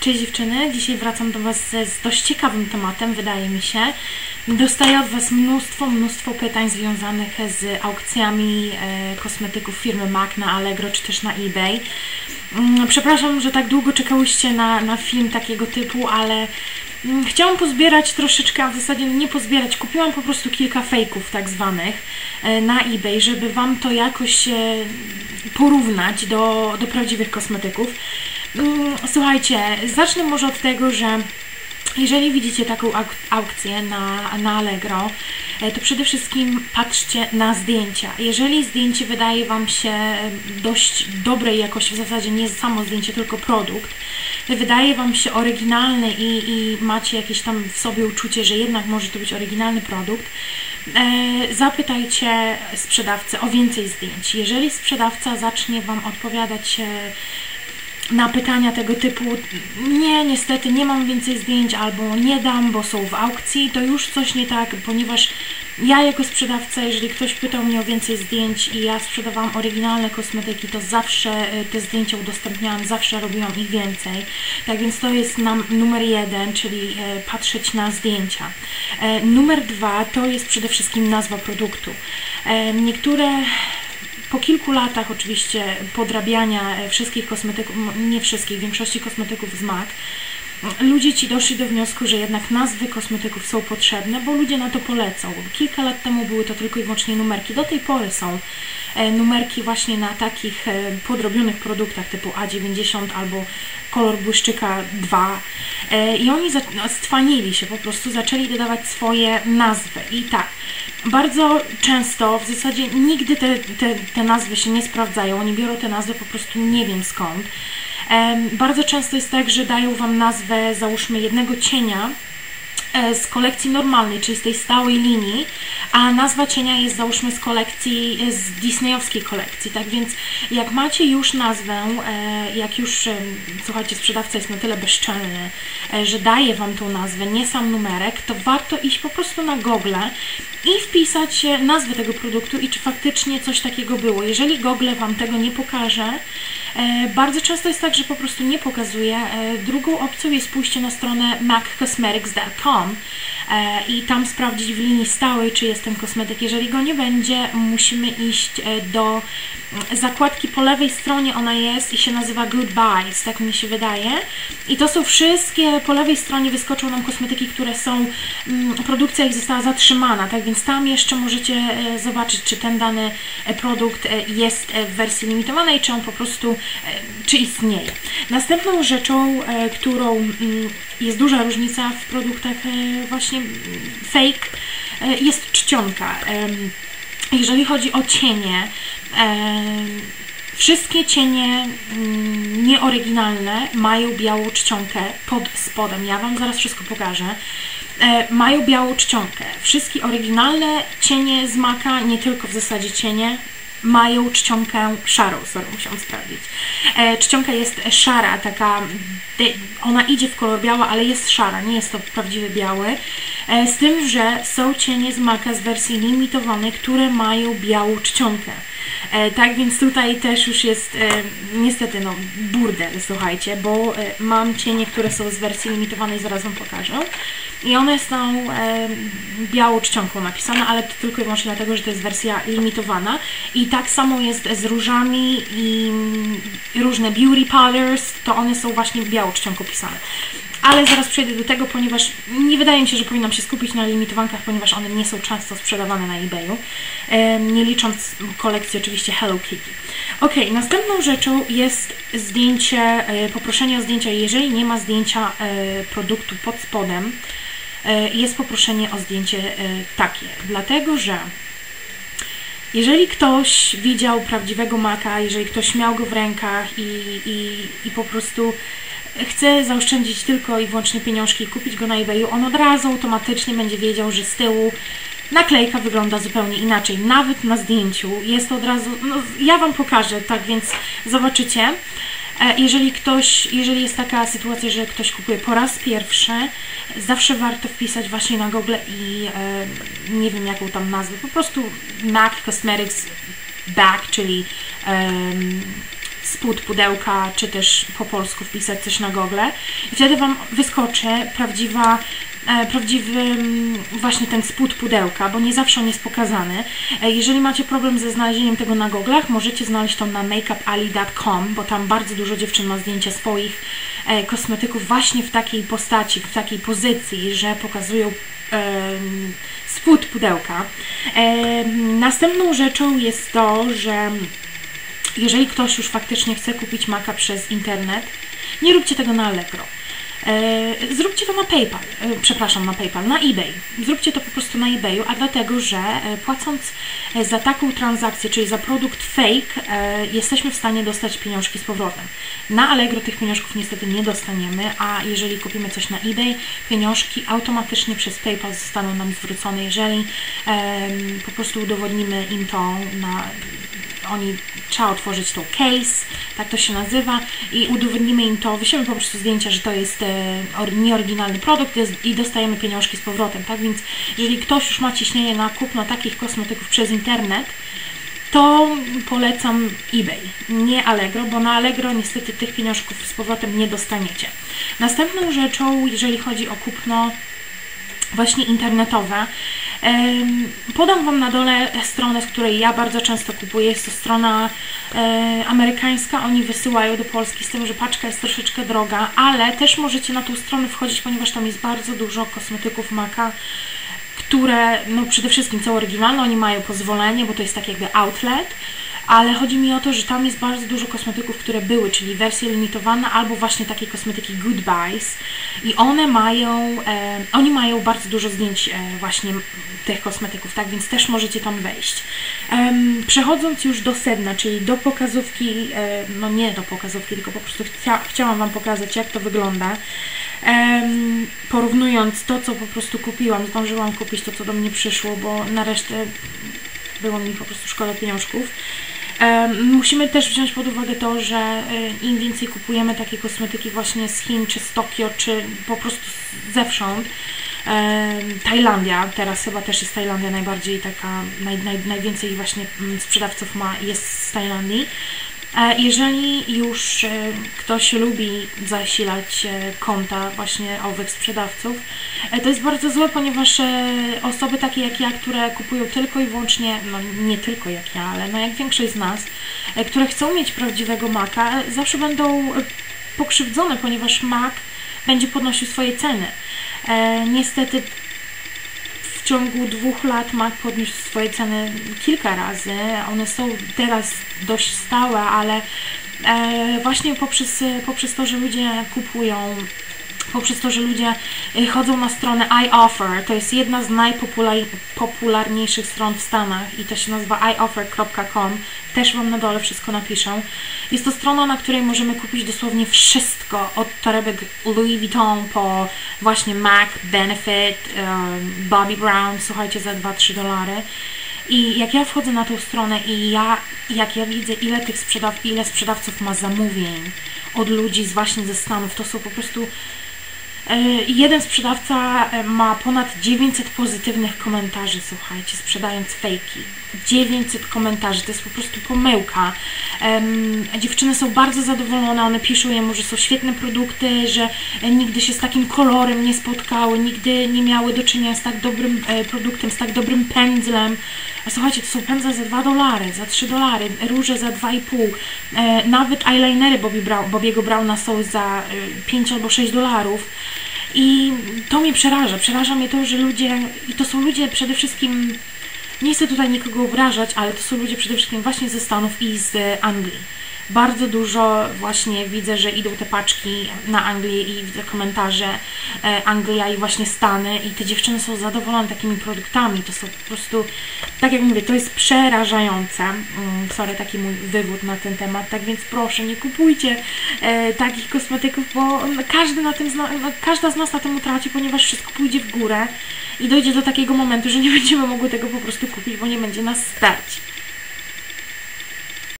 Cześć dziewczyny, dzisiaj wracam do Was z, z dość ciekawym tematem, wydaje mi się. Dostaję od Was mnóstwo, mnóstwo pytań związanych z aukcjami e, kosmetyków firmy MAC na Allegro czy też na eBay. Mm, Przepraszam, że tak długo czekałyście na, na film takiego typu, ale mm, chciałam pozbierać troszeczkę, a w zasadzie nie pozbierać, kupiłam po prostu kilka fejków tak zwanych e, na eBay, żeby Wam to jakoś e, porównać do, do prawdziwych kosmetyków. Mm, Słuchajcie, zacznę może od tego, że jeżeli widzicie taką auk- aukcję na, na Allegro, e, to przede wszystkim patrzcie na zdjęcia. Jeżeli zdjęcie wydaje Wam się e, dość dobrej jakości, w zasadzie nie samo zdjęcie, tylko produkt, wydaje Wam się oryginalny i, i macie jakieś tam w sobie uczucie, że jednak może to być oryginalny produkt, e, zapytajcie sprzedawcę o więcej zdjęć. Jeżeli sprzedawca zacznie Wam odpowiadać na pytania tego typu nie, niestety nie mam więcej zdjęć albo nie dam, bo są w aukcji, to już coś nie tak, ponieważ ja jako sprzedawca, jeżeli ktoś pytał mnie o więcej zdjęć i ja sprzedawałam oryginalne kosmetyki, to zawsze e, te zdjęcia udostępniałam, zawsze robiłam ich więcej. Tak więc to jest nam numer jeden, czyli e, patrzeć na zdjęcia. E, Numer dwa to jest przede wszystkim nazwa produktu. Niektóre po kilku latach oczywiście podrabiania wszystkich kosmetyków, nie wszystkich, większości kosmetyków z MAC, ludzie ci doszli do wniosku, że jednak nazwy kosmetyków są potrzebne, bo ludzie na to polecą. Kilka lat temu były to tylko i wyłącznie numerki. Do tej pory są numerki właśnie na takich e, podrobionych produktach typu A90 albo kolor błyszczyka 2 E, i oni no, stwanili się po prostu, zaczęli dodawać swoje nazwy. I tak, bardzo często, w zasadzie nigdy te, te, te nazwy się nie sprawdzają, oni biorą te nazwy po prostu nie wiem skąd. Bardzo często jest tak, że dają Wam nazwę, załóżmy, jednego cienia e, z kolekcji normalnej, czyli z tej stałej linii, a nazwa cienia jest załóżmy z kolekcji, e, z disneyowskiej kolekcji, tak więc jak macie już nazwę, e, jak już, słuchajcie, sprzedawca jest na tyle bezczelny, e, że daje Wam tą nazwę, nie sam numerek, to warto iść po prostu na Google i wpisać e, nazwę tego produktu i czy faktycznie coś takiego było. Jeżeli Google Wam tego nie pokaże, E, Bardzo często jest tak, że po prostu nie pokazuje. E, Drugą opcją jest pójście na stronę maccosmetics.com e, i tam sprawdzić w linii stałej, czy jest ten kosmetyk. Jeżeli go nie będzie, musimy iść e, do mm, zakładki po lewej stronie, ona jest i się nazywa Goodbyes, tak mi się wydaje. I to są wszystkie, po lewej stronie wyskoczą nam kosmetyki, które są, mm, produkcja ich została zatrzymana, tak więc tam jeszcze możecie e, zobaczyć, czy ten dany e, produkt e, jest e, w wersji limitowanej, czy on po prostu, e, czy istnieje. Następną rzeczą, e, którą mm, jest duża różnica w produktach e, właśnie fake, e, jest czcionka. Jeżeli chodzi o cienie, wszystkie cienie mm, nieoryginalne mają białą czcionkę pod spodem. Ja Wam zaraz wszystko pokażę. E, mają białą czcionkę. Wszystkie oryginalne cienie z maka, nie tylko w zasadzie cienie, mają czcionkę szarą, sorry, musiałam sprawdzić. E, czcionka jest szara, taka, ona idzie w kolor biała, ale jest szara, nie jest to prawdziwy biały. E, z tym, że są cienie z maka z wersji limitowanej, które mają białą czcionkę. E, tak więc tutaj też już jest e, niestety no burdel, słuchajcie, bo mam cienie, które są z wersji limitowanej, zaraz Wam pokażę. I one są e, białą czcionką napisane, ale to tylko i wyłącznie dlatego, że to jest wersja limitowana. I tak samo jest z różami i i różne beauty powders, to one są właśnie białą czcionką pisane. Ale zaraz przejdę do tego, ponieważ nie wydaje mi się, że powinnam się skupić na limitowankach, ponieważ one nie są często sprzedawane na eBayu, nie licząc kolekcji oczywiście Hello Kitty. Ok, następną rzeczą jest zdjęcie, e, poproszenie o zdjęcia. Jeżeli nie ma zdjęcia e, produktu pod spodem, e, jest poproszenie o zdjęcie takie, dlatego że jeżeli ktoś widział prawdziwego maka, jeżeli ktoś miał go w rękach i, i, i po prostu chce zaoszczędzić tylko i wyłącznie pieniążki i kupić go na eBayu, on od razu automatycznie będzie wiedział, że z tyłu naklejka wygląda zupełnie inaczej. Nawet na zdjęciu jest to od razu, no ja Wam pokażę, tak więc zobaczycie. E, Jeżeli ktoś, jeżeli jest taka sytuacja, że ktoś kupuje po raz pierwszy, zawsze warto wpisać właśnie na Google i e, nie wiem jaką tam nazwę, po prostu MAC Cosmetics Back, czyli em, spód pudełka, czy też po polsku wpisać coś na Google i wtedy Wam wyskoczy prawdziwa e, prawdziwy mm, właśnie ten spód pudełka, bo nie zawsze on jest pokazany. E, Jeżeli macie problem ze znalezieniem tego na Google'ach, możecie znaleźć to na makeupali.com, bo tam bardzo dużo dziewczyn ma zdjęcia swoich e, kosmetyków właśnie w takiej postaci, w takiej pozycji, że pokazują spód pudełka. Następną rzeczą jest to, że jeżeli ktoś już faktycznie chce kupić Maca przez internet, nie róbcie tego na Allegro. E, Zróbcie to na PayPal, e, przepraszam, na PayPal, na eBay. Zróbcie to po prostu na eBayu, a dlatego, że e, płacąc za taką transakcję, czyli za produkt fake, jesteśmy w stanie dostać pieniążki z powrotem. Na Allegro tych pieniążków niestety nie dostaniemy, a jeżeli kupimy coś na eBay, pieniążki automatycznie przez PayPal zostaną nam zwrócone, jeżeli po prostu udowodnimy im to na oni trzeba otworzyć tą case, tak to się nazywa i udowodnimy im to, wyślemy po prostu zdjęcia, że to jest e, or- nieoryginalny produkt i dostajemy pieniążki z powrotem, tak więc jeżeli ktoś już ma ciśnienie na kupno takich kosmetyków przez internet, to polecam eBay, nie Allegro, bo na Allegro niestety tych pieniążków z powrotem nie dostaniecie. Następną rzeczą, jeżeli chodzi o kupno właśnie internetowe. Podam Wam na dole stronę, z której ja bardzo często kupuję. Jest to strona e, amerykańska. Oni wysyłają do Polski z tym, że paczka jest troszeczkę droga, ale też możecie na tą stronę wchodzić, ponieważ tam jest bardzo dużo kosmetyków Maka, które no przede wszystkim są oryginalne. Oni mają pozwolenie, bo to jest tak jakby outlet. Ale chodzi mi o to, że tam jest bardzo dużo kosmetyków, które były, czyli wersje limitowane albo właśnie takie kosmetyki Goodbyes i one mają, e, oni mają bardzo dużo zdjęć e, właśnie tych kosmetyków, tak więc też możecie tam wejść. Em, przechodząc już do sedna, czyli do pokazówki, e, no nie do pokazówki, tylko po prostu chcia, chciałam Wam pokazać jak to wygląda. Porównując to, co po prostu kupiłam, zdążyłam kupić to, co do mnie przyszło, bo na resztę było mi po prostu szkoda pieniążków. Musimy też wziąć pod uwagę to, że e, im więcej kupujemy takie kosmetyki właśnie z Chin, czy z Tokio, czy po prostu zewsząd. Tajlandia, teraz chyba też jest Tajlandia najbardziej taka, naj, naj, najwięcej właśnie mm, sprzedawców ma jest z Tajlandii. Jeżeli już e, ktoś lubi zasilać e, konta właśnie owych sprzedawców, e, to jest bardzo złe, ponieważ osoby takie jak ja, które kupują tylko i wyłącznie, no nie tylko jak ja, ale no jak większość z nas, które chcą mieć prawdziwego Maca, e, zawsze będą pokrzywdzone, ponieważ Mac będzie podnosił swoje ceny. Niestety ciągu dwóch lat Mac podniósł swoje ceny kilka razy. One są teraz dość stałe, ale e, właśnie poprzez, poprzez to, że ludzie kupują poprzez to, że ludzie y, chodzą na stronę iOffer, to jest jedna z najpopularniejszych stron w Stanach i to się nazywa ioffer.com, też Wam na dole wszystko napiszę. Jest to strona, na której możemy kupić dosłownie wszystko, od torebek Louis Vuitton po właśnie MAC, Benefit, um, Bobby Brown, słuchajcie, za 2-3 dolary. I jak ja wchodzę na tą stronę i ja, jak ja widzę, ile tych sprzedaw, ile sprzedawców ma zamówień od ludzi z właśnie ze Stanów, to są po prostu E, Jeden sprzedawca e, ma ponad 900 pozytywnych komentarzy, słuchajcie, sprzedając fejki. 900 komentarzy, to jest po prostu pomyłka. Dziewczyny są bardzo zadowolone, one piszą jemu, że są świetne produkty, że e, nigdy się z takim kolorem nie spotkały, nigdy nie miały do czynienia z tak dobrym produktem, z tak dobrym pędzlem. A słuchajcie, to są pędzle za 2 dolary, za 3 dolary, róże za 2,5. E, nawet eyelinery Bobby Brown, Bobiego Browna są za e, 5 albo 6 dolarów. I to mnie przeraża. Przeraża mnie to, że ludzie, i to są ludzie przede wszystkim, nie chcę tutaj nikogo obrażać, ale to są ludzie przede wszystkim właśnie ze Stanów i z Anglii. Bardzo dużo właśnie widzę, że idą te paczki na Anglię i widzę komentarze e, Anglia i właśnie Stany i te dziewczyny są zadowolone takimi produktami. To są po prostu, tak jak mówię, to jest przerażające. Mm, sorry, taki mój wywód na ten temat. Tak więc proszę, nie kupujcie e, takich kosmetyków, bo każdy na tym no, każda z nas na tym utraci, ponieważ wszystko pójdzie w górę i dojdzie do takiego momentu, że nie będziemy mogły tego po prostu kupić, bo nie będzie nas stać.